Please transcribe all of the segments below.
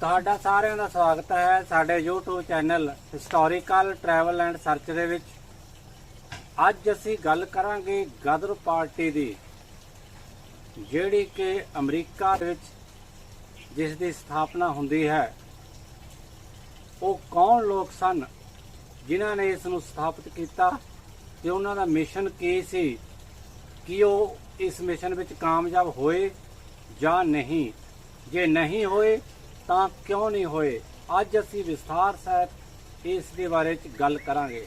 ਤੁਹਾਡਾ ਸਾਰਿਆਂ ਦਾ ਸਵਾਗਤ ਹੈ ਸਾਡੇ YouTube channel historical travel and search ਦੇ ਵਿੱਚ। ਅੱਜ ਅਸੀਂ ਗੱਲ ਕਰਾਂਗੇ ਗਦਰ ਪਾਰਟੀ ਦੀ, ਜਿਹੜੀ ਕਿ ਅਮਰੀਕਾ ਵਿੱਚ ਜਿਸ ਦੀ ਸਥਾਪਨਾ ਹੁੰਦੀ ਹੈ। ਉਹ ਕੌਣ ਲੋਕ ਸਨ ਜਿਨ੍ਹਾਂ ਨੇ ਇਸ ਨੂੰ ਸਥਾਪਿਤ ਕੀਤਾ ਤੇ ਉਹਨਾਂ ਦਾ ਮਿਸ਼ਨ ਕੀ ਸੀ? ਕਿ ਉਹ ਇਸ ਮਿਸ਼ਨ ਵਿੱਚ ਕਾਮਯਾਬ ਹੋਏ ਜਾਂ ਨਹੀਂ? ਜੇ ਨਹੀਂ ਹੋਏ ਤਾਂ ਕਿਉਂ ਨਹੀਂ ਹੋਏ? ਅੱਜ ਅਸੀਂ ਵਿਸਥਾਰ ਸਹਿਤ ਇਸ ਦੇ ਬਾਰੇ ਚ ਗੱਲ ਕਰਾਂਗੇ।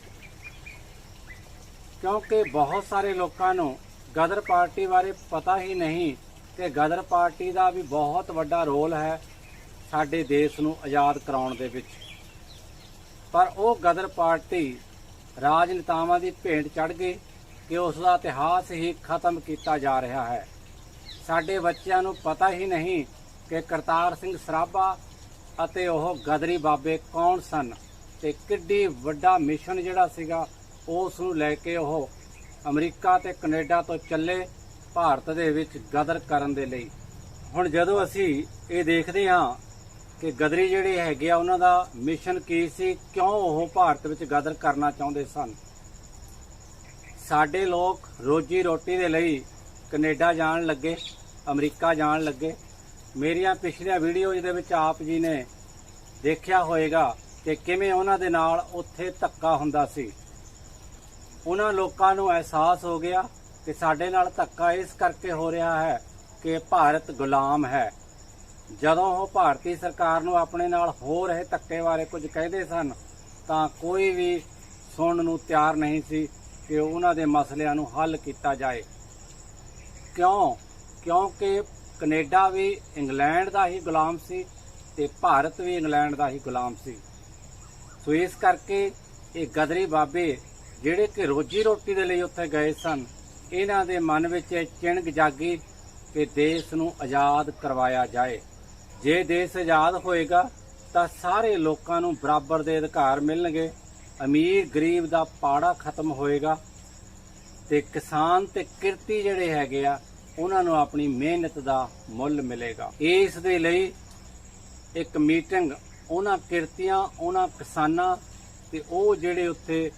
ਕਿਉਂਕਿ ਬਹੁਤ ਸਾਰੇ ਲੋਕਾਂ ਨੂੰ ਗਦਰ ਪਾਰਟੀ ਬਾਰੇ ਪਤਾ ਹੀ ਨਹੀਂ ਕਿ ਗਦਰ ਪਾਰਟੀ ਦਾ ਵੀ ਬਹੁਤ ਵੱਡਾ ਰੋਲ ਹੈ ਸਾਡੇ ਦੇਸ਼ ਨੂੰ ਆਜ਼ਾਦ ਕਰਾਉਣ ਦੇ ਵਿੱਚ। ਪਰ ਉਹ ਗਦਰ ਪਾਰਟੀ ਰਾਜਨੇਤਾਵਾਂ ਦੀ ਭੇਂਟ ਚੜ ਗਈ ਕਿ ਉਸ ਦਾ ਇਤਿਹਾਸ ਹੀ ਖਤਮ ਕੀਤਾ ਜਾ ਰਿਹਾ ਹੈ। ਸਾਡੇ ਬੱਚਿਆਂ ਨੂੰ ਪਤਾ ਹੀ ਨਹੀਂ ਕਿ ਕਰਤਾਰ ਸਿੰਘ ਸਰਾਭਾ ਅਤੇ ਉਹ ਗਦਰੀ ਬਾਬੇ ਕੌਣ ਸਨ ਤੇ ਕਿੱਡੀ ਵੱਡਾ ਮਿਸ਼ਨ ਜਿਹੜਾ ਸੀਗਾ, ਉਸ ਨੂੰ ਲੈ ਕੇ ਉਹ ਅਮਰੀਕਾ ਤੇ ਕੈਨੇਡਾ ਤੋਂ ਚੱਲੇ ਭਾਰਤ ਦੇ ਵਿੱਚ ਗਦਰ ਕਰਨ ਦੇ ਲਈ। ਹੁਣ ਜਦੋਂ ਅਸੀਂ ਇਹ ਦੇਖਦੇ ਹਾਂ ਕਿ ਗਦਰੀ ਜਿਹੜੇ ਹੈਗੇ ਆ, ਉਹਨਾਂ ਦਾ ਮਿਸ਼ਨ ਕੀ ਸੀ, ਕਿਉਂ ਉਹ ਭਾਰਤ ਵਿੱਚ ਗਦਰ ਕਰਨਾ ਚਾਹੁੰਦੇ ਸਨ? ਸਾਡੇ ਲੋਕ ਰੋਜੀ ਰੋਟੀ ਦੇ ਲਈ ਕੈਨੇਡਾ ਜਾਣ ਲੱਗੇ, ਅਮਰੀਕਾ ਜਾਣ ਲੱਗੇ ਮੇਰੀਆਂ ਪਿਛਲੀਆਂ ਵੀਡੀਓਜ਼ ਦੇ ਵਿੱਚ ਆਪ ਜੀ ਨੇ ਦੇਖਿਆ ਹੋਵੇਗਾ ਕਿ ਕਿਵੇਂ ਉਹਨਾਂ ਦੇ ਨਾਲ ਉੱਥੇ ਧੱਕਾ ਹੁੰਦਾ ਸੀ। ਉਹਨਾਂ ਲੋਕਾਂ ਨੂੰ ਅਹਿਸਾਸ ਹੋ ਗਿਆ ਕਿ ਸਾਡੇ ਨਾਲ ਧੱਕਾ ਇਸ ਕਰਕੇ ਹੋ ਰਿਹਾ ਹੈ ਕਿ ਭਾਰਤ ਗੁਲਾਮ ਹੈ। ਜਦੋਂ ਉਹ ਭਾਰਤੀ ਸਰਕਾਰ ਨੂੰ ਆਪਣੇ ਨਾਲ ਹੋ ਰਹੇ ਧੱਕੇ ਬਾਰੇ ਕੁਝ ਕਹਿੰਦੇ ਸਨ, ਤਾਂ ਕੋਈ ਵੀ ਸੁਣਨ ਨੂੰ ਤਿਆਰ ਨਹੀਂ ਸੀ ਕਿ ਉਹਨਾਂ ਦੇ ਮਸਲਿਆਂ ਨੂੰ ਹੱਲ ਕੀਤਾ ਜਾਏ। ਕਿਉਂ? ਕਿਉਂਕਿ ਕੈਨੇਡਾ ਵੀ ਇੰਗਲੈਂਡ ਦਾ ਹੀ ਗੁਲਾਮ ਸੀ ਤੇ ਭਾਰਤ ਵੀ ਇੰਗਲੈਂਡ ਦਾ ਹੀ ਗੁਲਾਮ ਸੀ। ਸੋ ਇਸ ਕਰਕੇ ਇਹ ਗਦਰੀ ਬਾਬੇ ਜਿਹੜੇ ਕਿ ਰੋਜੀ ਰੋਟੀ ਦੇ ਲਈ ਉੱਥੇ ਗਏ ਸਨ, ਇਹਨਾਂ ਦੇ ਮਨ ਵਿੱਚ ਇਹ ਚਿੰਗ ਜਾਗੀ ਕਿ ਦੇਸ਼ ਨੂੰ ਆਜ਼ਾਦ ਕਰਵਾਇਆ ਜਾਏ। ਜੇ ਦੇਸ਼ ਆਜ਼ਾਦ ਹੋਏਗਾ ਤਾਂ ਸਾਰੇ ਲੋਕਾਂ ਨੂੰ ਬਰਾਬਰ ਦੇ ਅਧਿਕਾਰ ਮਿਲਣਗੇ, ਅਮੀਰ ਗਰੀਬ ਦਾ ਪਾੜਾ ਖਤਮ ਹੋਏਗਾ ਤੇ ਕਿਸਾਨ ਤੇ ਕਿਰਤੀ ਜਿਹੜੇ ਹੈਗੇ ਆ ਉਹਨਾਂ ਨੂੰ ਆਪਣੀ ਮਿਹਨਤ ਦਾ ਮੁੱਲ ਮਿਲੇਗਾ। ਇਸ ਦੇ ਲਈ ਇੱਕ ਮੀਟਿੰਗ, ਉਹਨਾਂ ਕਿਰਤੀਆਂ, ਉਹਨਾਂ ਕਿਸਾਨਾਂ ਤੇ ਉਹ ਜਿਹੜੇ ਉੱਥੇ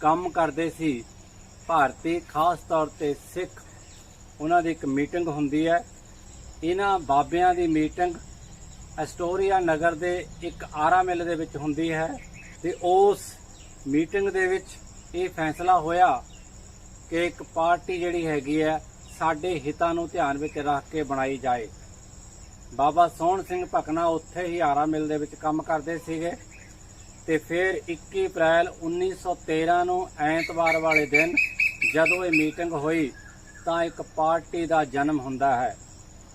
ਕੰਮ ਕਰਦੇ ਸੀ, ਭਾਰਤੀ ਖਾਸ ਤੌਰ ਤੇ ਸਿੱਖ, ਉਹਨਾਂ ਦੀ ਇੱਕ ਮੀਟਿੰਗ ਹੁੰਦੀ ਹੈ। ਇਹਨਾਂ ਬਾਬਿਆਂ ਦੀ ਮੀਟਿੰਗ ਐਸਟੋਰੀਆ ਨਗਰ ਦੇ ਇੱਕ ਆਰਾ ਮਿਲ ਦੇ ਵਿੱਚ ਹੁੰਦੀ ਹੈ ਤੇ ਉਸ ਮੀਟਿੰਗ ਦੇ ਵਿੱਚ ਇਹ ਫੈਸਲਾ ਹੋਇਆ ਕਿ ਇੱਕ ਪਾਰਟੀ ਜਿਹੜੀ ਹੈਗੀ ਹੈ ਸਾਡੇ ਹਿੱਤਾਂ ਨੂੰ ਧਿਆਨ ਵਿੱਚ ਰੱਖ ਕੇ ਬਣਾਈ ਜਾਏ। ਬਾਬਾ ਸੋਹਣ ਸਿੰਘ ਭਕਨਾ ਉੱਥੇ ਹੀ ਆਰਾ ਮਿਲ ਦੇ ਵਿੱਚ ਕੰਮ ਕਰਦੇ ਸੀਗੇ ਤੇ ਫਿਰ 21 ਅਪ੍ਰੈਲ 1913 ਨੂੰ ਐਤਵਾਰ ਵਾਲੇ ਦਿਨ ਜਦੋਂ ਇਹ ਮੀਟਿੰਗ ਹੋਈ ਤਾਂ ਇੱਕ ਪਾਰਟੀ ਦਾ ਜਨਮ ਹੁੰਦਾ ਹੈ।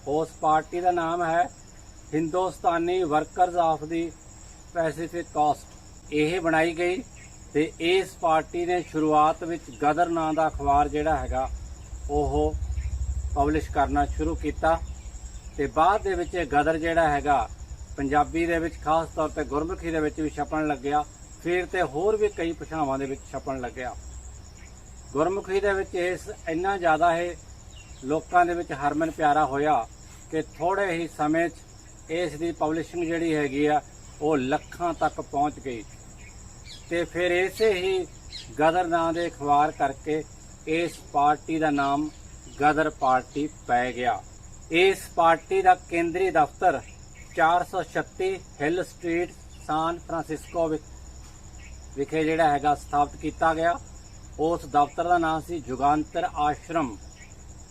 ਉਸ ਪਾਰਟੀ ਦਾ ਨਾਮ ਹੈ Hindustani workers of the Pacific coast. ਇਹ ਬਣਾਈ ਗਈ ਤੇ ਇਸ ਪਾਰਟੀ ਨੇ ਸ਼ੁਰੂਆਤ ਵਿੱਚ ਗਦਰ ਨਾਂ ਦਾ ਅਖਬਾਰ ਜਿਹੜਾ ਹੈਗਾ, ਉਹ ਪਬਲਿਸ਼ ਕਰਨਾ ਸ਼ੁਰੂ ਕੀਤਾ ਤੇ ਬਾਅਦ ਦੇ ਵਿੱਚ ਇਹ ਗਦਰ ਜਿਹੜਾ ਹੈਗਾ ਪੰਜਾਬੀ ਦੇ ਵਿੱਚ ਖਾਸ ਤੌਰ ਤੇ ਗੁਰਮੁਖੀ ਦੇ ਵਿੱਚ ਵੀ ਛਪਣ ਲੱਗਿਆ, ਫਿਰ ਤੇ ਹੋਰ ਵੀ ਕਈ ਭਾਸ਼ਾਵਾਂ ਦੇ ਵਿੱਚ ਛਪਣ ਲੱਗਿਆ। ਗੁਰਮੁਖੀ ਦੇ ਵਿੱਚ ਇਸ ਇੰਨਾ ਜ਼ਿਆਦਾ ਇਹ ਲੋਕਾਂ ਦੇ ਵਿੱਚ ਹਰਮਨ ਪਿਆਰਾ ਹੋਇਆ ਕਿ ਥੋੜੇ ਹੀ ਸਮੇਂ 'ਚ ਇਸ ਦੀ ਪਬਲਿਸ਼ਿੰਗ ਜਿਹੜੀ ਹੈਗੀ ਆ, ਉਹ ਲੱਖਾਂ ਤੱਕ ਪਹੁੰਚ ਗਈ। ਤੇ ਫਿਰ ਇਸੇ ਹੀ ਗਦਰ ਨਾਂ ਦੇ ਅਖਬਾਰ ਕਰਕੇ ਇਸ ਪਾਰਟੀ ਦਾ ਨਾਮ ਗਦਰ ਪਾਰਟੀ ਪੈ ਗਿਆ। ਇਸ ਪਾਰਟੀ ਦਾ ਕੇਂਦਰੀ ਦਫ਼ਤਰ 436 ਹਿੱਲ ਸਟਰੀਟ ਸਾਨ ਫਰਾਂਸਿਸਕੋ ਵਿਖੇ ਜਿਹੜਾ ਹੈਗਾ ਸਥਾਪਿਤ ਕੀਤਾ ਗਿਆ। ਉਸ ਦਫ਼ਤਰ ਦਾ ਨਾਮ ਸੀ ਜੁਗਾਂਤਰ ਆਸ਼ਰਮ।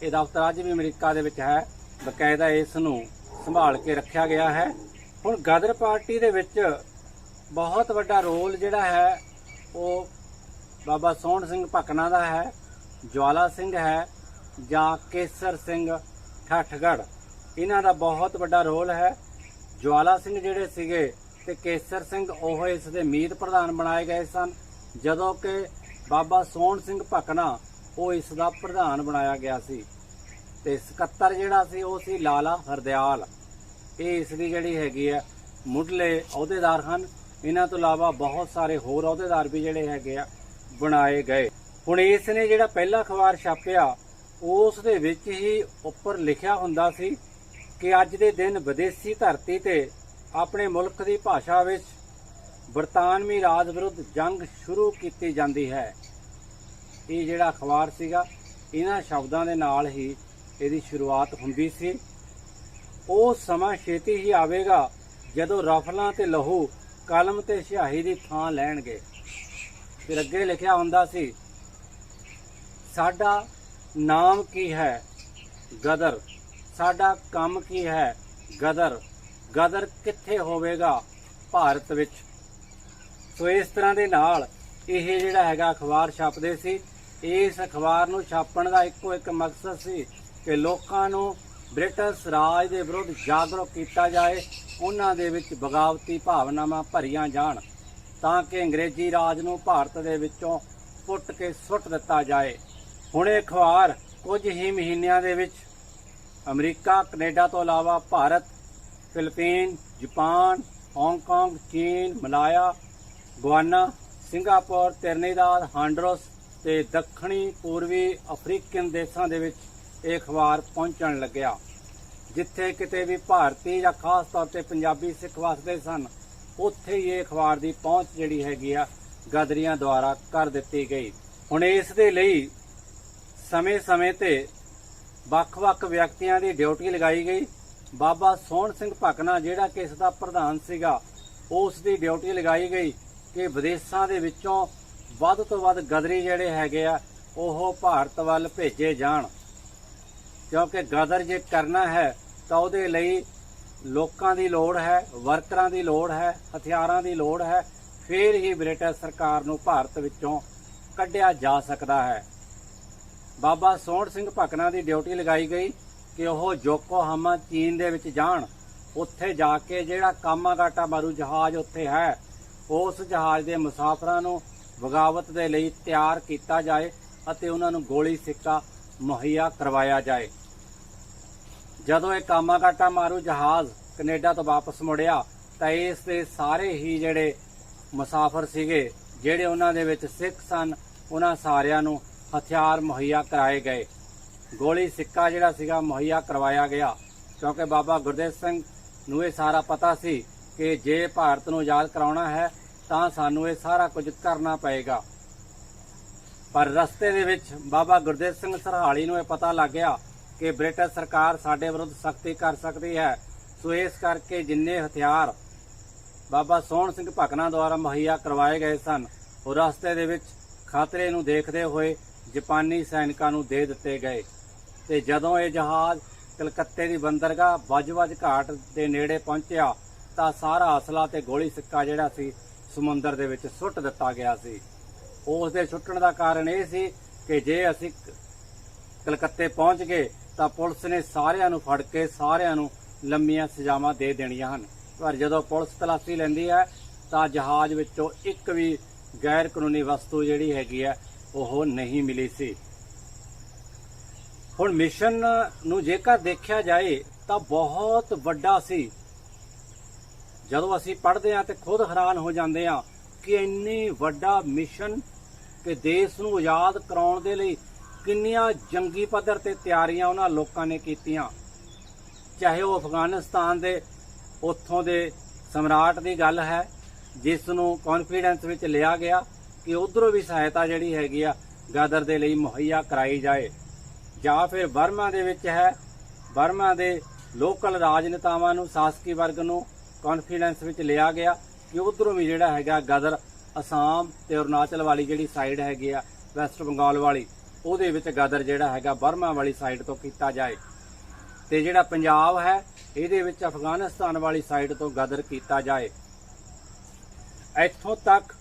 ਇਹ ਦਫ਼ਤਰ ਅੱਜ ਵੀ ਅਮਰੀਕਾ ਦੇ ਵਿੱਚ ਹੈ। ਬਕਾਇਦਾ ਇਸ ਨੂੰ ਸੰਭਾਲ ਕੇ ਰੱਖਿਆ ਗਿਆ ਹੈ। ਹੁਣ ਗਦਰ ਪਾਰਟੀ ਦੇ ਵਿੱਚ ਬਹੁਤ ਵੱਡਾ ਰੋਲ ਜਿਹੜਾ ਹੈ, ਉਹ ਬਾਬਾ ਸੋਹਣ ਸਿੰਘ ਭਕਨਾ ਦਾ ਹੈ, ਜਵਾਲਾ ਸਿੰਘ ਹੈ ਜਾਂ ਕੇਸਰ ਸਿੰਘ ਠੱਠਗੜ। ਇਹਨਾਂ ਦਾ ਬਹੁਤ ਵੱਡਾ ਰੋਲ ਹੈ। ਜਵਾਲਾ ਸਿੰਘ ਜਿਹੜੇ ਸੀਗੇ ਤੇ ਕੇਸਰ ਸਿੰਘ ਉਹ ਇਸ ਦੇ ਮੀਤ ਪ੍ਰਧਾਨ ਬਣਾਏ ਗਏ ਸਨ। ਜਦੋਂ ਕਿ ਬਾਬਾ ਸੋਹਣ ਸਿੰਘ ਭਕਨਾ ਉਹ ਇਸ ਦਾ ਪ੍ਰਧਾਨ ਬਣਾਇਆ ਗਿਆ ਸੀ। ਤੇ ਸਕੱਤਰ ਜਿਹੜਾ ਸੀ ਉਹ ਸੀ ਲਾਲਾ ਹਰਦਿਆਲ। ਇਹ ਇਸ ਦੀ ਜਿਹੜੀ ਹੈਗੀ ਹੈ ਮੁੱਢਲੇ ਅਹੁਦੇਦਾਰ ਹਨ। ਇਹਨਾਂ ਤੋਂ ਇਲਾਵਾ ਬਹੁਤ ਸਾਰੇ ਹੋਰ ਅਹੁਦੇਦਾਰ ਵੀ ਜਿਹੜੇ ਹੈਗੇ ਆ ਬਣਾਏ ਗਏ। ਹੁਣ ਇਸ ਨੇ ਜਿਹੜਾ ਪਹਿਲਾ ਅਖਬਾਰ ਛਾਪਿਆ ਉਸ ਦੇ ਵਿੱਚ ਹੀ ਉੱਪਰ ਲਿਖਿਆ ਹੁੰਦਾ ਸੀ ਕਿ ਅੱਜ ਦੇ ਦਿਨ ਵਿਦੇਸ਼ੀ ਧਰਤੀ ਤੇ ਆਪਣੇ ਮੁਲਕ ਦੀ ਭਾਸ਼ਾ ਵਿੱਚ ਬਰਤਾਨਵੀ ਰਾਜ ਵਿਰੁੱਧ ਜੰਗ ਸ਼ੁਰੂ ਕੀਤੀ ਜਾਂਦੀ ਹੈ। ਇਹ ਜਿਹੜਾ ਅਖਬਾਰ ਸੀਗਾ, ਇਹਨਾਂ ਸ਼ਬਦਾਂ ਦੇ ਨਾਲ ਹੀ ਇਹਦੀ ਸ਼ੁਰੂਆਤ ਹੁੰਦੀ ਸੀ। ਉਹ ਸਮਾਂ ਛੇਤੀ ਹੀ ਆਵੇਗਾ ਜਦੋਂ ਰਫਲਾਂ ਤੇ ਲਹੂ ਕਲਮ ਤੇ ਸਿਆਹੀ ਦੀ ਥਾਂ ਲੈਣਗੇ। ਫਿਰ ਅੱਗੇ ਲਿਖਿਆ ਹੁੰਦਾ ਸੀ, ਸਾਡਾ ਨਾਮ ਕੀ ਹੈ? ਗਦਰ। ਸਾਡਾ ਕੰਮ ਕੀ ਹੈ? ਗਦਰ। ਗਦਰ ਕਿੱਥੇ ਹੋਵੇਗਾ ਭਾਰਤ ਵਿੱਚ? ਸੋ ਇਸ ਤਰ੍ਹਾਂ ਦੇ ਨਾਲ ਇਹ ਜਿਹੜਾ ਹੈਗਾ ਅਖਬਾਰ ਛਾਪਦੇ ਸੀ, ਇਸ ਅਖਬਾਰ ਨੂੰ ਛਾਪਣ ਦਾ ਇੱਕੋ ਇੱਕ ਮਕਸਦ ਸੀ ਕਿ ਲੋਕਾਂ ਨੂੰ ਬ੍ਰਿਟਿਸ਼ ਰਾਜ ਦੇ ਵਿਰੁੱਧ ਜਾਗਰੂਕ ਕੀਤਾ ਜਾਏ, ਉਹਨਾਂ ਦੇ ਵਿੱਚ ਬਗਾਵਤੀ ਭਾਵਨਾਵਾਂ ਭਰੀਆਂ ਜਾਣ, ਤਾਂ ਕਿ ਅੰਗਰੇਜ਼ੀ ਰਾਜ ਨੂੰ ਭਾਰਤ ਦੇ ਵਿੱਚੋਂ ਪੁੱਟ ਕੇ ਸੁੱਟ ਦਿੱਤਾ ਜਾਏ। ਹੁਣ ਇਹ ਅਖਬਾਰ ਕੁਝ ਹੀ ਮਹੀਨਿਆਂ ਦੇ ਵਿੱਚ ਅਮਰੀਕਾ, ਕੈਨੇਡਾ ਤੋਂ ਇਲਾਵਾ Bharat, Philippine, Japan, Hong Kong, ਚੀਨ, Malaya, Guyana, Singapore, Trinidad, Honduras ਤੇ ਦੱਖਣੀ ਪੂਰਬੀ ਅਫਰੀਕਨ ਦੇਸ਼ਾਂ ਦੇ ਵਿੱਚ ਇਹ ਅਖਬਾਰ ਪਹੁੰਚਣ ਲੱਗਿਆ, ਜਿੱਥੇ ਕਿਤੇ ਵੀ ਭਾਰਤੀ ਜਾਂ ਖਾਸ ਤੌਰ ਤੇ ਪੰਜਾਬੀ ਸਿੱਖ ਵਸਦੇ ਸਨ, ਉੱਥੇ ਹੀ ਇਹ ਅਖਬਾਰ ਦੀ ਪਹੁੰਚ ਜਿਹੜੀ ਹੈਗੀ ਆ ਗਦਰੀਆਂ ਦੁਆਰਾ ਕਰ ਦਿੱਤੀ ਗਈ। ਹੁਣ ਇਸ ਦੇ ਲਈ ਸਮੇਂ-ਸਮੇਂ ਤੇ ਵੱਖ-ਵੱਖ ਵਿਅਕਤੀਆਂ ਦੀ ਡਿਊਟੀ ਲਗਾਈ ਗਈ। ਬਾਬਾ ਸੋਹਣ ਸਿੰਘ ਭਕਨਾ, ਜਿਹੜਾ ਕਿ ਇਸ ਦਾ ਪ੍ਰਧਾਨ ਸੀਗਾ, ਉਸ ਦੀ ਡਿਊਟੀ ਲਗਾਈ ਗਈ ਕਿ ਵਿਦੇਸ਼ਾਂ ਦੇ ਵਿੱਚੋਂ ਵੱਧ ਤੋਂ ਵੱਧ ਗਦਰੀ ਜਿਹੜੇ ਹੈਗੇ ਆ, ਉਹ ਭਾਰਤ ਵੱਲ ਭੇਜੇ ਜਾਣ। ਕਿਉਂਕਿ ਗਦਰ ਜੇ ਕਰਨਾ ਹੈ, ਤਾਂ ਉਹਦੇ ਲਈ ਲੋਕਾਂ ਦੀ ਲੋੜ ਹੈ, ਵਰਕਰਾਂ ਦੀ ਲੋੜ ਹੈ, ਹਥਿਆਰਾਂ ਦੀ ਲੋੜ ਹੈ। ਫਿਰ ਹੀ ਬ੍ਰਿਟਿਸ਼ ਸਰਕਾਰ ਨੂੰ ਭਾਰਤ ਵਿੱਚੋਂ ਕੱਢਿਆ ਜਾ ਸਕਦਾ ਹੈ। ਬਾਬਾ ਸੋਹਣ ਸਿੰਘ ਭਕਨਾ ਦੀ ਡਿਊਟੀ ਲਗਾਈ ਗਈ ਕਿ ਉਹ ਯੋਕੋਹਾਮਾ ਚੀਨ ਦੇ ਵਿੱਚ ਜਾਣ। ਉੱਥੇ ਜਾ ਕੇ ਜਿਹੜਾ ਕਾਮਾਗਾਟਾ ਮਾਰੂ ਜਹਾਜ਼ ਉੱਥੇ ਹੈ, ਉਸ ਜਹਾਜ਼ ਦੇ ਮੁਸਾਫਰਾਂ ਨੂੰ ਬਗਾਵਤ ਦੇ ਲਈ ਤਿਆਰ ਕੀਤਾ ਜਾਏ ਅਤੇ ਉਹਨਾਂ ਨੂੰ ਗੋਲੀ ਸਿੱਕਾ ਮੁਹੱਈਆ ਕਰਵਾਇਆ ਜਾਏ। ਜਦੋਂ ਇਹ ਕਾਮਾਗਾਟਾ ਮਾਰੂ ਜਹਾਜ਼ ਕੈਨੇਡਾ ਤੋਂ ਵਾਪਸ ਮੁੜਿਆ, ਤਾਂ ਇਸ ਦੇ ਸਾਰੇ ਹੀ ਜਿਹੜੇ ਮੁਸਾਫਰ ਸੀਗੇ, ਜਿਹੜੇ ਉਹਨਾਂ ਦੇ ਵਿੱਚ ਸਿੱਖ ਸਨ, ਉਹਨਾਂ ਸਾਰਿਆਂ ਨੂੰ ਹਥਿਆਰ ਮੁਹੱਈਆ ਕਰਾਏ ਗਏ। ਗੋਲੀ ਸਿੱਕਾ ਜਿਹੜਾ ਸੀਗਾ ਮੁਹੱਈਆ ਕਰਵਾਇਆ ਗਿਆ। ਕਿਉਂਕਿ ਬਾਬਾ ਗੁਰਦੇਵ ਸਿੰਘ ਨੂੰ ਇਹ ਸਾਰਾ ਪਤਾ ਸੀ ਕਿ ਜੇ ਭਾਰਤ ਨੂੰ ਆਜ਼ਾਦ ਕਰਾਉਣਾ ਹੈ, ਤਾਂ ਸਾਨੂੰ ਇਹ ਸਾਰਾ ਕੁਝ ਕਰਨਾ ਪਏਗਾ। ਪਰ ਰਸਤੇ ਦੇ ਵਿੱਚ ਬਾਬਾ ਗੁਰਦੇਵ ਸਿੰਘ ਸਰਹਾਲੀ ਨੂੰ ਇਹ ਪਤਾ ਲੱਗ ਗਿਆ ਕਿ ਬ੍ਰਿਟਿਸ਼ ਸਰਕਾਰ ਸਾਡੇ ਵਿਰੁੱਧ ਸਖਤੀ ਕਰ ਸਕਦੀ ਹੈ। ਸੋ ਇਸ ਕਰਕੇ ਜਿੰਨੇ ਹਥਿਆਰ ਬਾਬਾ ਸੋਹਣ ਸਿੰਘ ਭਕਨਾ ਦੁਆਰਾ ਮੁਹੱਈਆ ਕਰਵਾਏ ਗਏ ਸਨ, ਉਹ ਰਸਤੇ ਦੇ ਵਿੱਚ ਖਤਰੇ ਨੂੰ ਦੇਖਦੇ ਹੋਏ ਜਾਪਾਨੀ ਸੈਨਿਕਾਂ ਨੂੰ ਦੇ ਦਿੱਤੇ ਗਏ। ਤੇ ਜਦੋਂ ਇਹ ਜਹਾਜ਼ ਕਲਕੱਤੇ ਦੀ ਬੰਦਰਗਾਹ ਵੱਜ-ਵੱਜ ਘਾਟ ਦੇ ਨੇੜੇ ਪਹੁੰਚਿਆ, ਤਾਂ ਸਾਰਾ ਅਸਲਾ ਤੇ ਗੋਲੀ ਸਿੱਕਾ ਜਿਹੜਾ ਸੀ, ਸਮੁੰਦਰ ਦੇ ਵਿੱਚ ਸੁੱਟ ਦਿੱਤਾ ਗਿਆ ਸੀ। ਉਸ ਦੇ ਸੁੱਟਣ ਦਾ ਕਾਰਨ ਇਹ ਸੀ ਕਿ ਜੇ ਅਸੀਂ ਕਲਕੱਤੇ ਪਹੁੰਚ ਗਏ, ਤਾਂ ਪੁਲਿਸ ਨੇ ਸਾਰਿਆਂ ਨੂੰ ਫੜ ਕੇ ਸਾਰਿਆਂ ਨੂੰ ਲੰਮੀਆਂ ਸਜ਼ਾਵਾਂ ਦੇ ਦੇਣੀਆਂ ਹਨ। ਪਰ ਜਦੋਂ ਪੁਲਿਸ ਤਲਾਸ਼ੀ ਲੈਂਦੀ ਹੈ, ਤਾਂ ਜਹਾਜ਼ ਵਿੱਚੋਂ ਇੱਕ ਵੀ ਗੈਰ ਕਾਨੂੰਨੀ ਵਸਤੂ ਜਿਹੜੀ ਹੈਗੀ ਹੈ ਉਹ ਨਹੀਂ ਮਿਲੀ ਸੀ। ਹੁਣ ਮਿਸ਼ਨ ਨੂੰ ਜੇਕਰ ਦੇਖਿਆ ਜਾਏ ਤਾਂ ਬਹੁਤ ਵੱਡਾ ਸੀ। ਜਦੋਂ ਅਸੀਂ ਪੜ੍ਹਦੇ ਹਾਂ ਤੇ ਖੁਦ ਹੈਰਾਨ ਹੋ ਜਾਂਦੇ ਹਾਂ ਕਿ ਇੰਨੀ ਵੱਡਾ ਮਿਸ਼ਨ ਕਿ ਦੇਸ਼ ਨੂੰ ਆਜ਼ਾਦ ਕਰਾਉਣ ਦੇ ਲਈ ਕਿੰਨੀਆਂ ਜੰਗੀ ਪੱਧਰ ਤੇ ਤਿਆਰੀਆਂ ਉਹਨਾਂ ਲੋਕਾਂ ਨੇ ਕੀਤੀਆਂ। ਚਾਹੇ ਉਹ ਅਫਗਾਨਿਸਤਾਨ ਦੇ, ਉੱਥੋਂ ਦੇ ਸਮਰਾਟ ਦੀ ਗੱਲ ਹੈ, ਜਿਸ ਨੂੰ ਕੌਨਫੀਡੈਂਸ ਵਿੱਚ ਲਿਆ ਗਿਆ ਕਿ ਉਧਰੋਂ ਵੀ ਸਹਾਇਤਾ ਜਿਹੜੀ ਹੈਗੀ ਆ ਗਦਰ ਦੇ ਲਈ ਮੁਹੱਈਆ ਕਰਾਈ ਜਾਏ। ਜਾਂ ਫਿਰ ਬਰਮਾ ਦੇ ਵਿੱਚ ਹੈ ਬਰਮਾ ਦੇ ਲੋਕਲ ਰਾਜਨੇਤਾਵਾਂ ਨੂੰ, ਸਾਸਕੀ ਵਰਗ ਨੂੰ ਕੌਨਫੀਡੈਂਸ ਵਿੱਚ ਲਿਆ ਗਿਆ ਕਿ ਉਧਰੋਂ ਵੀ ਜਿਹੜਾ ਹੈਗਾ ਗਦਰ ਅਸਾਮ ਤੇ ਅਰੁਣਾਚਲ ਵਾਲੀ ਜਿਹੜੀ ਸਾਈਡ ਹੈਗੀ ਆ ਵੈਸਟ ਬੰਗਾਲ ਵਾਲੀ, ਉਹਦੇ ਵਿੱਚ ਗਦਰ ਜਿਹੜਾ ਹੈਗਾ ਬਰਮਾ ਵਾਲੀ ਸਾਈਡ ਤੋਂ ਕੀਤਾ ਜਾਏ। ਤੇ ਜਿਹੜਾ ਪੰਜਾਬ ਹੈ, ਇਹਦੇ ਵਿੱਚ ਅਫਗਾਨਿਸਤਾਨ ਵਾਲੀ ਸਾਈਡ ਤੋਂ ਗਦਰ ਕੀਤਾ ਜਾਏ। ਇੱਥੋਂ ਤੱਕ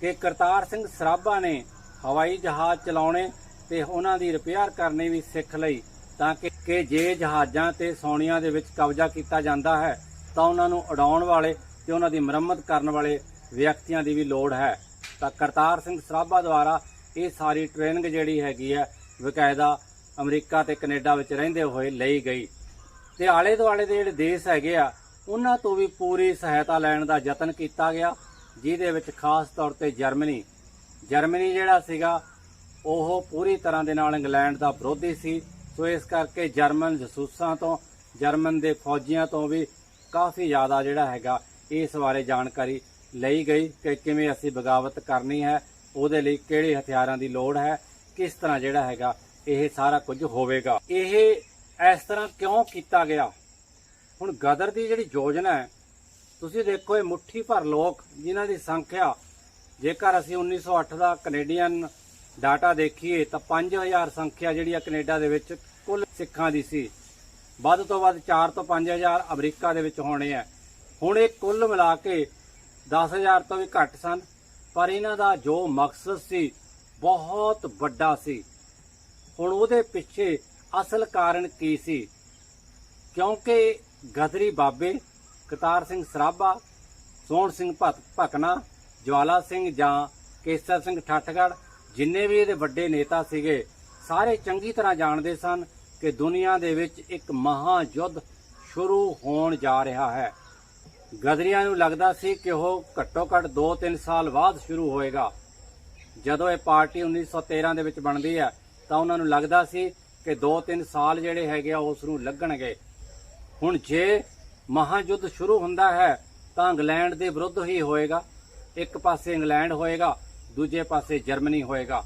ਕਿ ਕਰਤਾਰ ਸਿੰਘ ਸਰਾਭਾ ਨੇ ਹਵਾਈ ਜਹਾਜ਼ ਚਲਾਉਣੇ ਤੇ ਉਹਨਾਂ ਦੀ ਰਿਪੇਅਰ ਕਰਨੀ ਵੀ ਸਿੱਖ ਲਈ, ਤਾਂ ਕਿ ਜੇ ਜਹਾਜ਼ਾਂ ਤੇ ਸੌਣੀਆਂ ਦੇ ਵਿੱਚ ਕਬਜ਼ਾ ਕੀਤਾ ਜਾਂਦਾ ਹੈ, ਤਾਂ ਉਹਨਾਂ ਨੂੰ ਉਡਾਉਣ ਵਾਲੇ ਤੇ ਉਹਨਾਂ ਦੀ ਮੁਰੰਮਤ ਕਰਨ ਵਾਲੇ ਵਿਅਕਤੀਆਂ ਦੀ ਵੀ ਲੋੜ ਹੈ। ਤਾਂ ਕਰਤਾਰ ਸਿੰਘ ਸਰਾਭਾ ਦੁਆਰਾ ਇਹ ਸਾਰੀ ਟ੍ਰੇਨਿੰਗ ਜਿਹੜੀ ਹੈਗੀ ਹੈ, ਬਕਾਇਦਾ ਅਮਰੀਕਾ ਤੇ ਕੈਨੇਡਾ ਵਿੱਚ ਰਹਿੰਦੇ ਹੋਏ ਲਈ ਗਈ। ਤੇ ਆਲੇ ਦੁਆਲੇ ਦੇ ਜਿਹੜੇ ਦੇਸ਼ ਹੈਗੇ ਆ, ਉਹਨਾਂ ਤੋਂ ਵੀ ਪੂਰੀ ਸਹਾਇਤਾ ਲੈਣ ਦਾ ਯਤਨ ਕੀਤਾ ਗਿਆ। ਜਿਹਦੇ ਵਿੱਚ ਖਾਸ ਤੌਰ ਤੇ ਜਰਮਨੀ। ਜਰਮਨੀ ਜਿਹੜਾ ਸੀਗਾ, ਉਹ ਪੂਰੀ ਤਰ੍ਹਾਂ ਦੇ ਨਾਲ ਇੰਗਲੈਂਡ ਦਾ ਵਿਰੋਧੀ ਸੀ। ਸੋ ਇਸ ਕਰਕੇ ਜਰਮਨ ਜਸੂਸਾਂ ਤੋਂ, ਜਰਮਨ ਦੇ ਫੌਜੀਆਂ ਤੋਂ ਵੀ ਕਾਫੀ ਜ਼ਿਆਦਾ ਜਿਹੜਾ ਹੈਗਾ, ਇਸ ਬਾਰੇ ਜਾਣਕਾਰੀ ਲਈ ਗਈ ਕਿ ਕਿਵੇਂ ਅਸੀਂ ਬਗਾਵਤ ਕਰਨੀ ਹੈ, ਉਹਦੇ ਲਈ ਕਿਹੜੇ ਹਥਿਆਰਾਂ ਦੀ ਲੋੜ ਹੈ, ਕਿਸ ਤਰ੍ਹਾਂ ਜਿਹੜਾ ਹੈਗਾ, ਇਹ ਸਾਰਾ ਕੁਝ ਹੋਵੇਗਾ। ਇਹ ਇਸ ਤਰ੍ਹਾਂ ਕਿਉਂ ਕੀਤਾ ਗਿਆ? ਹੁਣ ਗਦਰ ਦੀ ਜਿਹੜੀ ਯੋਜਨਾ ਹੈ ਤੁਸੀਂ ਦੇਖੋ ਇਹ ਮੁੱਠੀ ਭਰ ਲੋਕ ਜਿਨ੍ਹਾਂ ਦੀ ਸੰਖਿਆ, ਜੇਕਰ ਅਸੀਂ 1908 ਦਾ ਕੈਨੇਡੀਅਨ ਡਾਟਾ ਦੇਖੀਏ ਤਾਂ 5000 ਸੰਖਿਆ ਜਿਹੜੀ ਆ ਕੈਨੇਡਾ ਦੇ ਵਿੱਚ ਕੁੱਲ ਸਿੱਖਾਂ ਦੀ ਸੀ। ਵੱਧ ਤੋਂ ਵੱਧ 4 ਤੋਂ 5000 ਅਮਰੀਕਾ ਦੇ ਵਿੱਚ ਹੋਣੇ ਆ। ਹੁਣ ਇਹ ਕੁੱਲ ਮਿਲਾ ਕੇ 10000 ਤੋਂ ਵੀ ਘੱਟ ਸਨ, ਪਰ ਇਹਨਾਂ ਦਾ ਜੋ ਮਕਸਦ ਸੀ, ਬਹੁਤ ਵੱਡਾ ਸੀ। ਹੁਣ ਉਹਦੇ ਪਿੱਛੇ ਅਸਲ ਕਾਰਨ ਕੀ ਸੀ? ਕਿਉਂਕਿ ਗਦਰੀ ਬਾਬੇ ਕਰਤਾਰ ਸਿੰਘ ਸਰਾਭਾ, ਸੋਹਣ ਸਿੰਘ ਭਤ- ਭਕਨਾ, ਜਵਾਲਾ ਸਿੰਘ ਜਾਂ ਕੇਸਰ ਸਿੰਘ ਠੱਠਗੜ, ਜਿੰਨੇ ਵੀ ਇਹਦੇ ਵੱਡੇ ਨੇਤਾ ਸੀਗੇ, ਸਾਰੇ ਚੰਗੀ ਤਰ੍ਹਾਂ ਜਾਣਦੇ ਸਨ ਕਿ ਦੁਨੀਆ ਦੇ ਵਿੱਚ ਇੱਕ ਮਹਾ ਯੁੱਧ ਸ਼ੁਰੂ ਹੋਣ ਜਾ ਰਿਹਾ ਹੈ। ਗਦਰੀਆਂ ਨੂੰ ਲੱਗਦਾ ਸੀ ਕਿ ਉਹ ਘੱਟੋ ਘੱਟ 2-3 ਸਾਲ ਬਾਅਦ ਸ਼ੁਰੂ ਹੋਏਗਾ। ਜਦੋਂ ਇਹ ਪਾਰਟੀ 1913 ਦੇ ਵਿੱਚ ਬਣਦੀ ਹੈ, ਤਾਂ ਉਹਨਾਂ ਨੂੰ ਲੱਗਦਾ ਸੀ ਕਿ 2-3 ਸਾਲ ਜਿਹੜੇ ਹੈਗੇ ਆ ਉਸ ਨੂੰ ਲੱਗਣਗੇ। ਹੁਣ ਜੇ ਮਹਾਯੁੱਧ ਸ਼ੁਰੂ ਹੁੰਦਾ ਹੈ, ਤਾਂ ਇੰਗਲੈਂਡ ਦੇ ਵਿਰੁੱਧ ਹੀ ਹੋਏਗਾ। ਇੱਕ ਪਾਸੇ ਇੰਗਲੈਂਡ ਹੋਏਗਾ, ਦੂਜੇ ਪਾਸੇ ਜਰਮਨੀ ਹੋਏਗਾ।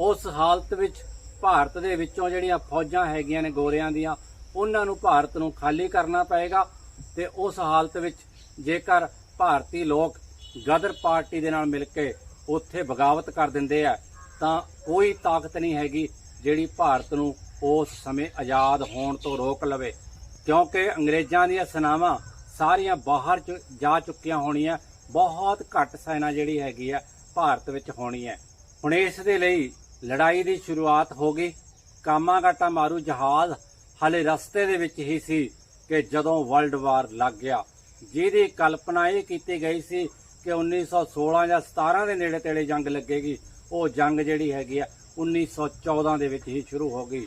ਉਸ ਹਾਲਤ ਵਿੱਚ ਭਾਰਤ ਦੇ ਵਿੱਚੋਂ ਜਿਹੜੀਆਂ ਫੌਜਾਂ ਹੈਗੀਆਂ ਨੇ ਗੋਰਿਆਂ ਦੀਆਂ, ਉਹਨਾਂ ਨੂੰ ਭਾਰਤ ਨੂੰ ਖਾਲੀ ਕਰਨਾ ਪਏਗਾ ਤੇ ਉਸ ਹਾਲਤ ਵਿੱਚ ਜੇਕਰ ਭਾਰਤੀ ਲੋਕ ਗਦਰ ਪਾਰਟੀ ਦੇ ਨਾਲ ਮਿਲ ਕੇ ਉੱਥੇ ਬਗਾਵਤ ਕਰ ਦਿੰਦੇ ਆ, ਤਾਂ ਕੋਈ ਤਾਕਤ ਨਹੀਂ ਹੈਗੀ ਜਿਹੜੀ ਭਾਰਤ ਨੂੰ ਉਸ ਸਮੇਂ ਆਜ਼ਾਦ ਹੋਣ ਤੋਂ ਰੋਕ ਲਵੇ। ਕਿਉਂਕਿ ਅੰਗਰੇਜ਼ਾਂ ਦੀਆਂ ਸੈਨਾਵਾਂ ਸਾਰੀਆਂ ਬਾਹਰ ਚ ਜਾ ਚੁੱਕੀਆਂ ਹੋਣੀਆਂ, ਬਹੁਤ ਘੱਟ ਸੈਨਾ ਜਿਹੜੀ ਹੈਗੀ ਆ ਭਾਰਤ ਵਿੱਚ ਹੋਣੀ ਹੈ। ਹੁਣ ਇਸ ਦੇ ਲਈ ਲੜਾਈ ਦੀ ਸ਼ੁਰੂਆਤ ਹੋ ਗਈ। ਕਾਮਾਗਾਟਾ ਮਾਰੂ ਜਹਾਜ਼ ਹਲੇ ਰਸਤੇ ਦੇ ਵਿੱਚ ਹੀ ਸੀ ਕਿ ਜਦੋਂ ਵਰਲਡ ਵਾਰ ਲੱਗ ਗਿਆ। ਜਿਹਦੀ ਕਲਪਨਾ ਇਹ ਕੀਤੀ ਗਈ ਸੀ ਕਿ 1916 ਜਾਂ 17 ਦੇ ਨੇੜੇ ਤੇੜੇ ਜੰਗ ਲੱਗੇਗੀ, ਉਹ ਜੰਗ ਜਿਹੜੀ ਹੈਗੀ ਆ 1914 ਦੇ ਵਿੱਚ ਹੀ ਸ਼ੁਰੂ ਹੋ ਗਈ।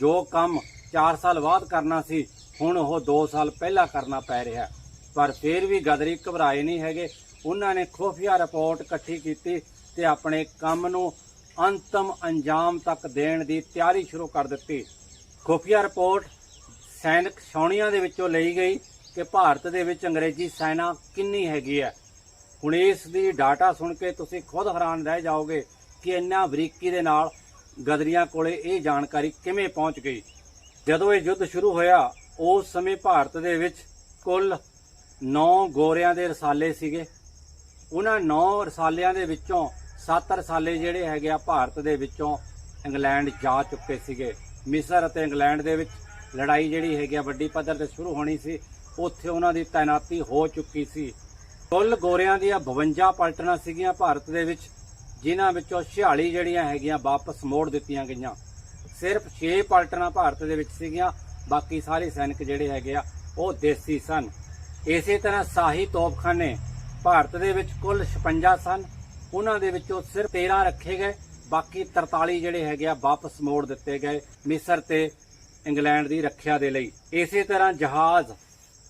ਜੋ ਕੰਮ 4 ਸਾਲ ਬਾਅਦ ਕਰਨਾ ਸੀ, ਹੁਣ ਉਹ 2 ਸਾਲ ਪਹਿਲਾਂ ਕਰਨਾ ਪੈ ਰਿਹਾ। ਪਰ ਫਿਰ ਵੀ ਗਦਰੀ ਘਬਰਾਏ ਨਹੀਂ ਹੈਗੇ। ਉਹਨਾਂ ਨੇ ਖੁਫੀਆ ਰਿਪੋਰਟ ਇਕੱਠੀ ਕੀਤੀ ਤੇ ਆਪਣੇ ਕੰਮ ਨੂੰ ਅੰਤਮ ਅੰਜਾਮ ਤੱਕ ਦੇਣ ਦੀ ਤਿਆਰੀ ਸ਼ੁਰੂ ਕਰ ਦਿੱਤੀ। ਖੁਫੀਆ ਰਿਪੋਰਟ ਸੈਨਿਕ ਛਾਉਣੀਆਂ ਦੇ ਵਿੱਚੋਂ ਲਈ ਗਈ ਕਿ ਭਾਰਤ ਦੇ ਵਿੱਚ ਅੰਗਰੇਜ਼ੀ ਸੈਨਾ ਕਿੰਨੀ ਹੈਗੀ ਹੈ। ਹੁਣ ਇਸ ਦੀ ਡਾਟਾ ਸੁਣ ਕੇ ਤੁਸੀਂ ਖੁਦ ਹੈਰਾਨ ਰਹਿ ਜਾਓਗੇ ਕਿ ਇੰਨਾ ਬਰੀਕੀ ਦੇ ਨਾਲ ਗਦਰੀਆਂ ਕੋਲੇ ਇਹ ਜਾਣਕਾਰੀ ਕਿਵੇਂ ਪਹੁੰਚ ਗਈ। ਜਦੋਂ ਇਹ ਯੁੱਧ ਸ਼ੁਰੂ ਹੋਇਆ, ਉਸ ਸਮੇਂ ਭਾਰਤ ਦੇ ਵਿੱਚ ਕੁੱਲ 9 ਗੋਰਿਆਂ ਦੇ ਰਸਾਲੇ ਸੀਗੇ। ਉਹਨਾਂ 9 ਰਸਾਲਿਆਂ ਦੇ ਵਿੱਚੋਂ 7 ਰਸਾਲੇ ਜਿਹੜੇ ਹੈਗੇ ਆ ਭਾਰਤ ਦੇ ਵਿੱਚੋਂ ਇੰਗਲੈਂਡ ਜਾ ਚੁੱਕੇ ਸੀਗੇ। ਮਿਸਰ ਅਤੇ ਇੰਗਲੈਂਡ ਦੇ ਵਿੱਚ ਲੜਾਈ ਜਿਹੜੀ ਹੈਗੀ ਆ ਵੱਡੀ ਪੱਧਰ ਤੇ ਸ਼ੁਰੂ ਹੋਣੀ ਸੀ। ਉੱਥੇ ਉਹਨਾਂ ਦੀ ਤਾਇਨਾਤੀ ਹੋ ਚੁੱਕੀ ਸੀ। ਕੁੱਲ ਗੋਰਿਆਂ ਦੀਆਂ 52 ਪਲਟਣਾ ਸੀਗੀਆਂ ਭਾਰਤ ਦੇ ਵਿੱਚ, ਜਿਨ੍ਹਾਂ ਵਿੱਚੋਂ 46 ਜਿਹੜੀਆਂ ਹੈਗੀਆਂ ਵਾਪਸ ਮੋੜ ਦਿੱਤੀਆਂ ਗਈਆਂ। ਸਿਰਫ 6 ਪਲਟਨਾਂ ਭਾਰਤ ਦੇ ਵਿੱਚ ਸੀਗੀਆਂ, ਬਾਕੀ ਸਾਰੇ ਸੈਨਿਕ ਜਿਹੜੇ ਹੈਗੇ ਆ, ਉਹ ਦੇਸੀ ਸਨ। ਇਸੇ ਤਰ੍ਹਾਂ ਸਾਹੀ ਤੋਪਖਾਨੇ ਭਾਰਤ ਦੇ ਵਿੱਚ ਕੁੱਲ 56 ਸਨ, ਉਹਨਾਂ ਦੇ ਵਿੱਚੋਂ ਸਿਰਫ 13 ਰੱਖੇ ਗਏ, ਬਾਕੀ 43 ਜਿਹੜੇ ਹੈਗੇ ਆ ਵਾਪਸ ਮੋੜ ਦਿੱਤੇ ਗਏ ਮਿਸਰ ਤੇ ਇੰਗਲੈਂਡ ਦੀ ਰੱਖਿਆ ਦੇ ਲਈ। ਇਸੇ ਤਰ੍ਹਾਂ ਜਹਾਜ਼,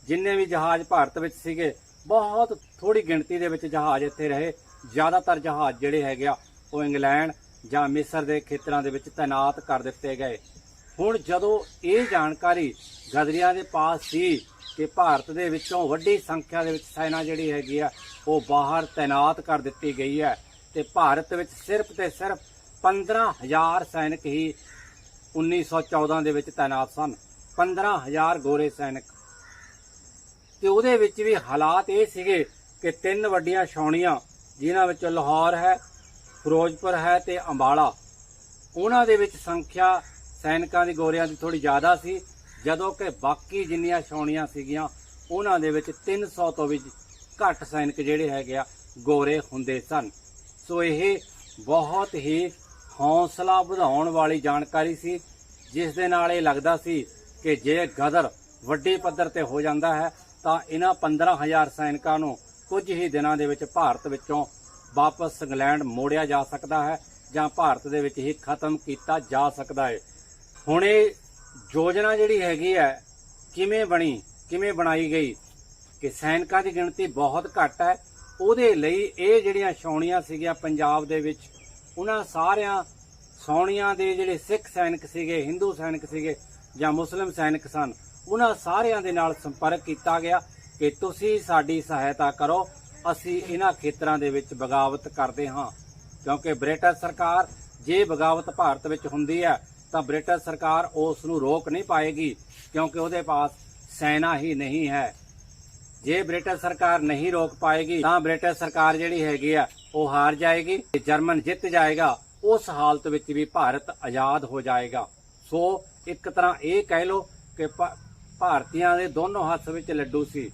ਜਿੰਨੇ ਵੀ ਜਹਾਜ਼ ਭਾਰਤ ਵਿੱਚ ਸੀਗੇ, ਬਹੁਤ ਥੋੜੀ ਗਿਣਤੀ ਦੇ ਵਿੱਚ ਜਹਾਜ਼ ਇੱਥੇ ਰਹੇ। ਜ਼ਿਆਦਾਤਰ ਜਹਾਜ਼ ਜਿਹੜੇ ਹੈਗੇ ਆ, ਉਹ ਇੰਗਲੈਂਡ ਜਾਂ ਮਿਸਰ ਦੇ ਖੇਤਰਾਂ ਦੇ ਵਿੱਚ ਤਾਇਨਾਤ ਕਰ ਦਿੱਤੇ ਗਏ। ਹੁਣ ਜਦੋਂ ਇਹ ਜਾਣਕਾਰੀ ਗਦਰੀਆਂ ਦੇ ਪਾਸ ਸੀ ਕਿ ਭਾਰਤ ਦੇ ਵਿੱਚੋਂ ਵੱਡੀ ਸੰਖਿਆ ਦੇ ਵਿੱਚ ਸੈਨਾ ਜਿਹੜੀ ਹੈਗੀ ਆ, ਉਹ ਬਾਹਰ ਤਾਇਨਾਤ ਕਰ ਦਿੱਤੀ ਗਈ ਹੈ ਤੇ ਭਾਰਤ ਵਿੱਚ ਸਿਰਫ ਤੇ ਸਿਰਫ 15000 ਸੈਨਿਕ ਹੀ 1914 ਦੇ ਵਿੱਚ ਤਾਇਨਾਤ ਸਨ। 15000 ਗੋਰੇ ਸੈਨਿਕ। ਤੇ ਉਹਦੇ ਵਿੱਚ ਵੀ ਹਾਲਾਤ ਇਹ ਸੀਗੇ ਕਿ ਤਿੰਨ ਵੱਡੀਆਂ ਛਾਉਣੀਆਂ, ਜਿਨ੍ਹਾਂ ਵਿੱਚੋਂ ਲਾਹੌਰ ਹੈ ਫਿਰੋਜ਼ਪੁਰ ਹੈ ਤੇ ਅੰਬਾਲਾ। ਉਹਨਾਂ ਦੇ ਵਿੱਚ ਸੰਖਿਆ ਸੈਨਿਕਾਂ ਦੀ ਗੋਰਿਆਂ ਦੀ ਥੋੜੀ ਜ਼ਿਆਦਾ ਸੀ। ਜਦੋਂ ਕਿ ਬਾਕੀ ਜਿੰਨੀਆਂ ਛਾਉਣੀਆਂ ਸੀਗੀਆਂ, ਉਹਨਾਂ ਦੇ ਵਿੱਚ 300 ਤੋਂ ਵੀ ਘੱਟ ਸੈਨਿਕ ਜਿਹੜੇ ਹੈਗੇ ਆ, ਗੋਰੇ ਹੁੰਦੇ ਸਨ। ਸੋ ਇਹ ਬਹੁਤ ਹੀ ਹੌਸਲਾ ਵਧਾਉਣ ਵਾਲੀ ਜਾਣਕਾਰੀ ਸੀ, ਜਿਸ ਦੇ ਨਾਲ ਇਹ ਲੱਗਦਾ ਸੀ ਕਿ ਜੇ ਗਦਰ ਵੱਡੀ ਪੱਧਰ ਤੇ ਹੋ ਜਾਂਦਾ ਹੈ, ਤਾਂ ਇਹਨਾਂ 15000 ਸੈਨਿਕਾਂ ਨੂੰ ਕੁਝ ਹੀ ਦਿਨਾਂ ਦੇ ਵਿੱਚ ਭਾਰਤ ਵਿੱਚੋਂ ਵਾਪਸ ਇੰਗਲੈਂਡ ਮੋੜਿਆ ਜਾ ਸਕਦਾ ਹੈ ਜਾਂ ਭਾਰਤ ਦੇ ਵਿੱਚ ਹੀ ਖਤਮ ਕੀਤਾ ਜਾ ਸਕਦਾ ਹੈ। ਹੁਣ ਇਹ ਯੋਜਨਾ ਜਿਹੜੀ ਹੈਗੀ ਹੈ, ਕਿਵੇਂ ਬਣੀ, ਕਿਵੇਂ ਬਣਾਈ ਗਈ ਕਿ ਸੈਨਿਕਾਂ ਦੀ ਗਿਣਤੀ ਬਹੁਤ ਘੱਟ ਹੈ, ਉਹਦੇ ਲਈ ਇਹ ਜਿਹੜੀਆਂ ਛਾਉਣੀਆਂ ਸੀਗੀਆਂ ਪੰਜਾਬ ਦੇ ਵਿੱਚ, ਉਹਨਾਂ ਸਾਰਿਆਂ ਛਾਉਣੀਆਂ ਦੇ ਜਿਹੜੇ ਸਿੱਖ ਸੈਨਿਕ ਸੀਗੇ, ਹਿੰਦੂ ਸੈਨਿਕ ਸੀਗੇ ਜਾਂ ਮੁਸਲਿਮ ਸੈਨਿਕ ਸਨ, ਉਹਨਾਂ ਸਾਰਿਆਂ ਦੇ ਨਾਲ ਸੰਪਰਕ ਕੀਤਾ ਗਿਆ ਕਿ ਤੁਸੀਂ ਸਾਡੀ ਸਹਾਇਤਾ ਕਰੋ ਅਸੀਂ ਇਹਨਾਂ ਖੇਤਰਾਂ ਦੇ ਵਿੱਚ ਬਗਾਵਤ ਕਰਦੇ ਹਾਂ। ਕਿਉਂਕਿ ਬ੍ਰਿਟਿਸ਼ ਸਰਕਾਰ ਜੇ ਬਗਾਵਤ ਭਾਰਤ ਵਿੱਚ ਹੁੰਦੀ ਹੈ, ਤਾਂ ਬ੍ਰਿਟਿਸ਼ ਸਰਕਾਰ ਉਸ ਨੂੰ ਰੋਕ ਨਹੀਂ ਪਾਏਗੀ, ਕਿਉਂਕਿ ਉਹਦੇ ਪਾਸ ਸੈਨਾ ਹੀ ਨਹੀਂ ਹੈ। ਜੇ ਬ੍ਰਿਟਿਸ਼ ਸਰਕਾਰ ਨਹੀਂ ਰੋਕ ਪਾਏਗੀ, ਤਾਂ ਬ੍ਰਿਟਿਸ਼ ਸਰਕਾਰ ਜਿਹੜੀ ਹੈਗੀ ਆ, ਉਹ ਹਾਰ ਜਾਏਗੀ ਤੇ ਜਰਮਨ ਜਿੱਤ ਜਾਏਗਾ, ਉਸ ਹਾਲਤ ਵਿੱਚ ਵੀ ਭਾਰਤ ਆਜ਼ਾਦ ਹੋ ਜਾਏਗਾ। ਸੋ ਇੱਕ ਤਰ੍ਹਾਂ ਇਹ ਕਹਿ ਲਓ ਕਿ ਭਾਰਤੀਆਂ ਦੇ ਦੋਨੋਂ ਹੱਥ ਵਿੱਚ ਲੱਡੂ ਸੀ।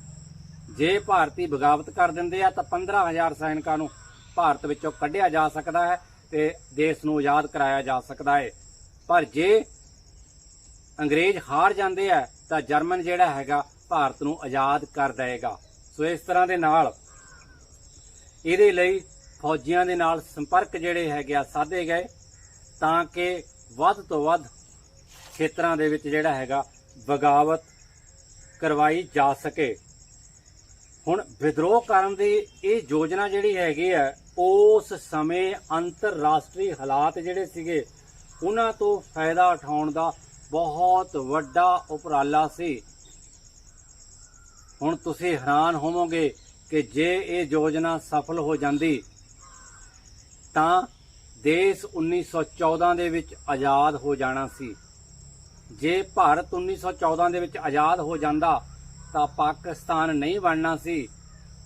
ਜੇ ਭਾਰਤੀ ਬਗਾਵਤ ਕਰ ਦਿੰਦੇ ਆ ਤਾਂ 15000 ਸੈਨਿਕਾਂ ਨੂੰ ਭਾਰਤ ਵਿੱਚੋਂ ਕੱਢਿਆ ਜਾ ਸਕਦਾ ਹੈ ਤੇ ਦੇਸ਼ ਨੂੰ ਆਜ਼ਾਦ ਕਰਾਇਆ ਜਾ ਸਕਦਾ ਹੈ। ਪਰ ਜੇ ਅੰਗਰੇਜ਼ ਹਾਰ ਜਾਂਦੇ ਆ ਤਾਂ ਜਰਮਨ ਜਿਹੜਾ ਹੈਗਾ ਭਾਰਤ ਨੂੰ ਆਜ਼ਾਦ ਕਰ ਦੇਵੇਗਾ। ਸੋ ਇਸ ਤਰ੍ਹਾਂ ਦੇ ਨਾਲ ਇਹਦੇ ਲਈ ਫੌਜੀਆਂ ਦੇ ਨਾਲ ਸੰਪਰਕ ਜਿਹੜੇ ਹੈਗੇ ਆ ਸਾਧੇ ਗਏ ਤਾਂ ਕਿ ਵੱਧ ਤੋਂ ਵੱਧ ਖੇਤਰਾਂ ਦੇ ਵਿੱਚ ਜਿਹੜਾ ਹੈਗਾ ਬਗਾਵਤ ਕਰਵਾਈ ਜਾ ਸਕੇ। ਹੁਣ ਵਿਦਰੋਹ ਕਰਨ ਦੀ ਇਹ ਯੋਜਨਾ ਜਿਹੜੀ ਹੈਗੀ ਹੈ ਉਸ ਸਮੇਂ ਅੰਤਰਰਾਸ਼ਟਰੀ ਹਾਲਾਤ ਜਿਹੜੇ ਸੀਗੇ, ਉਹਨਾਂ ਤੋਂ ਫਾਇਦਾ ਉਠਾਉਣ ਦਾ ਬਹੁਤ ਵੱਡਾ ਉਪਰਾਲਾ ਸੀ। ਹੁਣ ਤੁਸੀਂ ਹੈਰਾਨ ਹੋਵੋਗੇ ਕਿ ਜੇ ਇਹ ਯੋਜਨਾ ਸਫਲ ਹੋ ਜਾਂਦੀ, ਤਾਂ ਦੇਸ਼ 1914 ਦੇ ਵਿੱਚ ਆਜ਼ਾਦ ਹੋ ਜਾਣਾ ਸੀ। ਜੇ ਭਾਰਤ 1914 ਦੇ ਵਿੱਚ ਆਜ਼ਾਦ ਹੋ ਜਾਂਦਾ ਤਾਂ ਪਾਕਿਸਤਾਨ ਨਹੀਂ ਬਣਨਾ ਸੀ।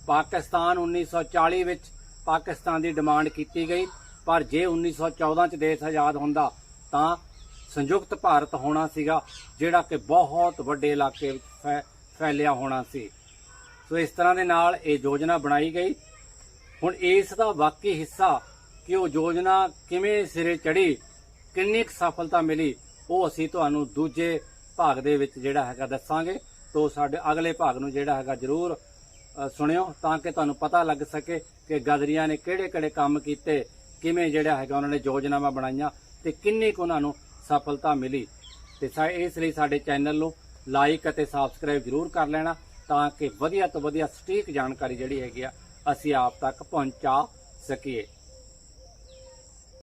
ਪਾਕਿਸਤਾਨ 1940 ਵਿੱਚ ਪਾਕਿਸਤਾਨ ਦੀ ਡਿਮਾਂਡ ਕੀਤੀ ਗਈ, ਪਰ ਜੇ 1914 ਚ ਦੇਸ਼ ਆਜ਼ਾਦ ਹੁੰਦਾ, ਤਾਂ ਸੰਯੁਕਤ ਭਾਰਤ ਹੋਣਾ ਸੀਗਾ, ਜਿਹੜਾ ਕਿ ਬਹੁਤ ਵੱਡੇ ਇਲਾਕੇ ਵਿੱਚ ਫੈ- ਫੈਲਿਆ ਹੋਣਾ ਸੀ। ਸੋ ਇਸ ਤਰ੍ਹਾਂ ਦੇ ਨਾਲ ਇਹ ਯੋਜਨਾ ਬਣਾਈ ਗਈ। ਹੁਣ ਇਸ ਦਾ ਬਾਕੀ ਹਿੱਸਾ ਕਿ ਉਹ ਯੋਜਨਾ ਕਿਵੇਂ ਸਿਰੇ ਚੜੀ ਕਿੰਨੀ ਕੁ ਸਫਲਤਾ ਮਿਲੀ, ਉਹ ਅਸੀਂ ਤੁਹਾਨੂੰ ਦੂਜੇ ਭਾਗ ਦੇ ਵਿੱਚ ਜਿਹੜਾ ਹੈਗਾ ਦੱਸਾਂਗੇ। ਤੋਂ ਸਾਡੇ ਅਗਲੇ ਭਾਗ ਨੂੰ ਜਿਹੜਾ ਹੈਗਾ ਜਰੂਰ ਸੁਣਿਓ ਤਾਂ ਕਿ ਤੁਹਾਨੂੰ ਪਤਾ ਲੱਗ ਸਕੇ ਕਿ ਗਦਰੀਆਂ ਨੇ ਕਿਹੜੇ-ਕਿਹੜੇ ਕੰਮ ਕੀਤੇ, ਕਿਵੇਂ ਜਿਹੜਾ ਹੈਗਾ ਉਹਨਾਂ ਨੇ ਯੋਜਨਾਵਾਂ ਬਣਾਈਆਂ ਤੇ ਕਿੰਨੀ ਕੁ ਉਹਨਾਂ ਨੂੰ ਸਫਲਤਾ ਮਿਲੀ। ਤੇ ਸਾ- ਇਸ ਲਈ ਸਾਡੇ ਚੈਨਲ ਨੂੰ ਲਾਈਕ ਅਤੇ ਸਬਸਕ੍ਰਾਈਬ ਜਰੂਰ ਕਰ ਲੈਣਾ ਤਾਂ ਕਿ ਵਧੀਆ ਤੋਂ ਵਧੀਆ ਸਟੀਕ ਜਾਣਕਾਰੀ ਜਿਹੜੀ ਹੈਗੀ ਆ, ਅਸੀਂ ਆਪ ਤੱਕ ਪਹੁੰਚਾ ਸਕੀਏ।